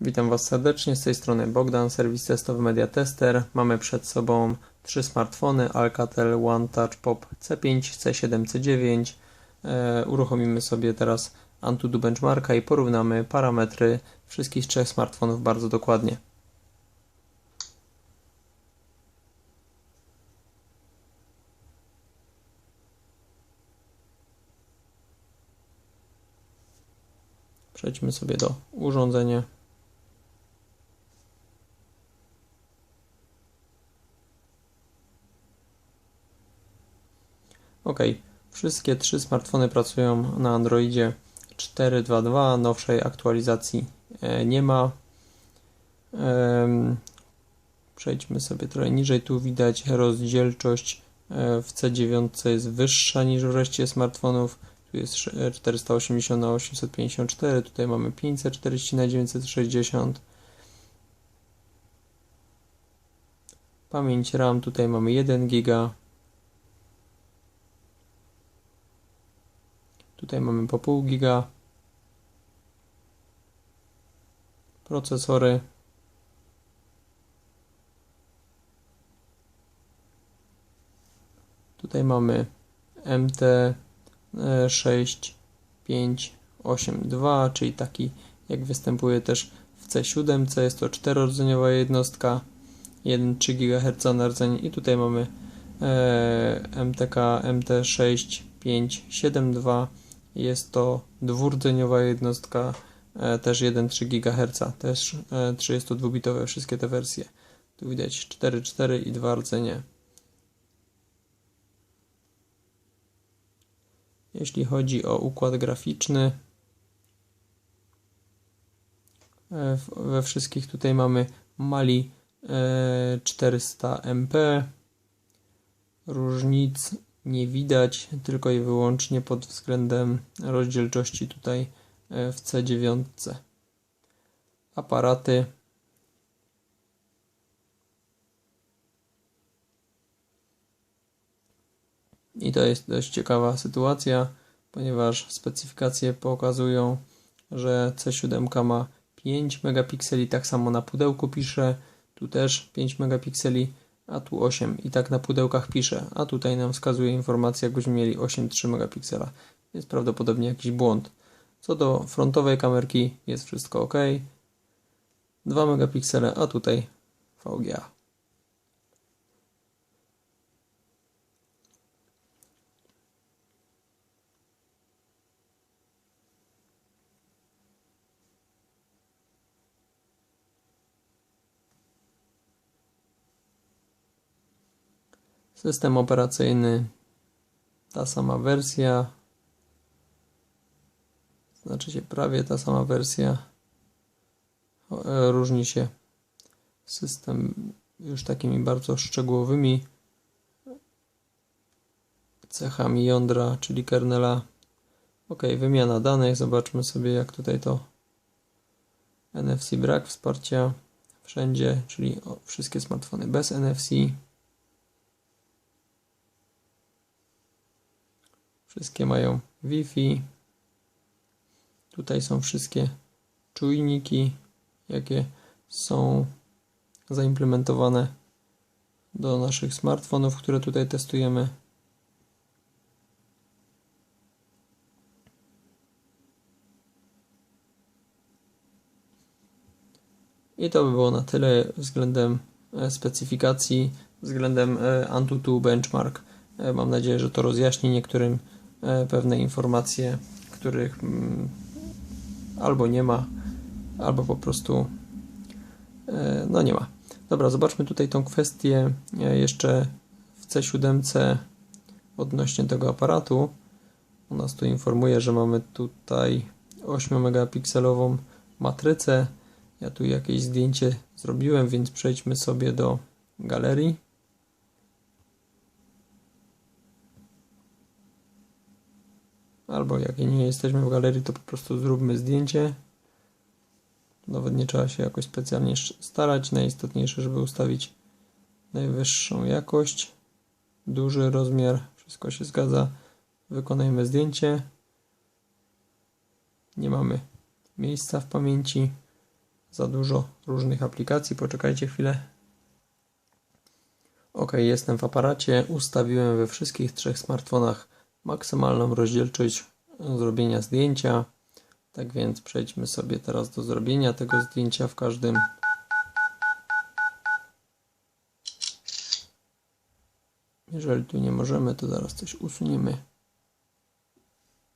Witam Was serdecznie, z tej strony Bogdan, serwis testowy Media Tester. Mamy przed sobą trzy smartfony Alcatel One Touch Pop C5, C7, C9. E, uruchomimy sobie teraz Antutu Benchmarka i porównamy parametry wszystkich trzech smartfonów bardzo dokładnie. Przejdźmy sobie do urządzenia. Ok, wszystkie trzy smartfony pracują na Androidzie 4.2.2, nowszej aktualizacji e, nie ma. Przejdźmy sobie trochę niżej, tu widać rozdzielczość e, w C9 jest wyższa niż w reszcie smartfonów. Tu jest sz- 480 na 854, tutaj mamy 540 na 960. Pamięć RAM tutaj mamy 1 GB. Tutaj mamy po pół giga. Procesory. Tutaj mamy MT 6582, czyli taki jak występuje też w C7. Jest to czterordzeniowa jednostka, 1,3 GHz na rdzeń i tutaj mamy e, MTK MT6572 jest to dwurdzeniowa jednostka, e, też 1,3 GHz, też e, 32-bitowe wszystkie te wersje. Tu widać 4,4 i 2 rdzenie. Jeśli chodzi o układ graficzny, e, we wszystkich tutaj mamy Mali e, 400 MP. Różnic nie widać, tylko i wyłącznie pod względem rozdzielczości tutaj e, w C9. Aparaty. I to jest dość ciekawa sytuacja, ponieważ specyfikacje pokazują, że C7 ma 5 megapikseli, tak samo na pudełku pisze, tu też 5 megapikseli, a tu 8 i tak na pudełkach pisze, a tutaj nam wskazuje informacja, jakbyśmy mieli 8,3 megapiksela. Jest prawdopodobnie jakiś błąd. Co do frontowej kamerki jest wszystko ok. 2 megapiksele, a tutaj VGA. System operacyjny, ta sama wersja, znaczy się prawie ta sama wersja. E, Różni się system już takimi bardzo szczegółowymi cechami jądra, czyli kernela. Ok, wymiana danych. Zobaczmy sobie, jak tutaj to NFC brak wsparcia wszędzie, czyli wszystkie smartfony bez NFC. Wszystkie mają Wi-Fi. Tutaj są wszystkie czujniki, jakie są zaimplementowane do naszych smartfonów, które tutaj testujemy. I to by było na tyle względem e, specyfikacji, względem e, Antutu Benchmark. E, Mam nadzieję, że to rozjaśni niektórym pewne informacje, których mm, albo nie ma, albo po prostu e, no nie ma. Dobra, zobaczmy tutaj tą kwestię e, jeszcze w C7 odnośnie tego aparatu. U nas tu informuje, że mamy tutaj 8 megapikselową matrycę. Ja tu jakieś zdjęcie zrobiłem, więc przejdźmy sobie do galerii. Albo jak nie jesteśmy w galerii, to po prostu zróbmy zdjęcie. Nawet nie trzeba się jakoś specjalnie starać. Najistotniejsze, żeby ustawić najwyższą jakość, duży rozmiar, wszystko się zgadza. Wykonajmy zdjęcie. Nie mamy miejsca w pamięci. za dużo różnych aplikacji. Poczekajcie chwilę. Ok, jestem w aparacie. Ustawiłem we wszystkich trzech smartfonach maksymalną rozdzielczość zrobienia zdjęcia. Tak więc przejdźmy sobie teraz do zrobienia tego zdjęcia w każdym. Jeżeli tu nie możemy, to zaraz coś usuniemy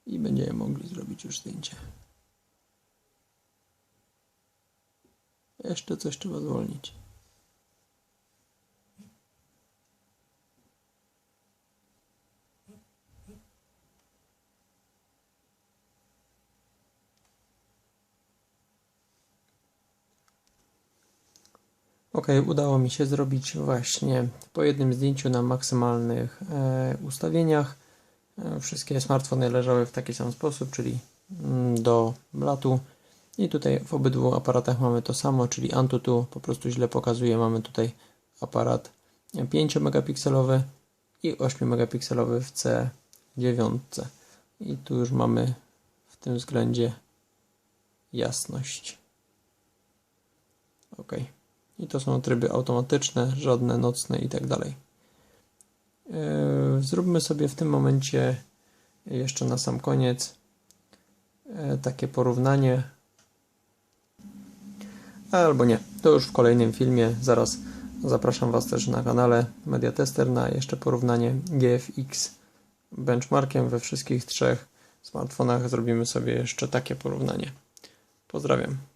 i będziemy mogli zrobić już zdjęcie. Jeszcze coś trzeba zwolnić. Ok, udało mi się zrobić właśnie po jednym zdjęciu na maksymalnych e, ustawieniach. E, wszystkie smartfony leżały w taki sam sposób, czyli mm, do blatu. I tutaj w obydwu aparatach mamy to samo, czyli Antutu po prostu źle pokazuje. Mamy tutaj aparat 5 megapikselowy i 8 megapikselowy w C9. I tu już mamy w tym względzie jasność. OK. I to są tryby automatyczne, żadne nocne i tak dalej. Yy, Zróbmy sobie w tym momencie jeszcze na sam koniec e, takie porównanie. Albo nie, to już w kolejnym filmie. Zaraz zapraszam Was też na kanale Mediatester na jeszcze porównanie GFX benchmarkiem we wszystkich trzech smartfonach. Zrobimy sobie jeszcze takie porównanie. Pozdrawiam.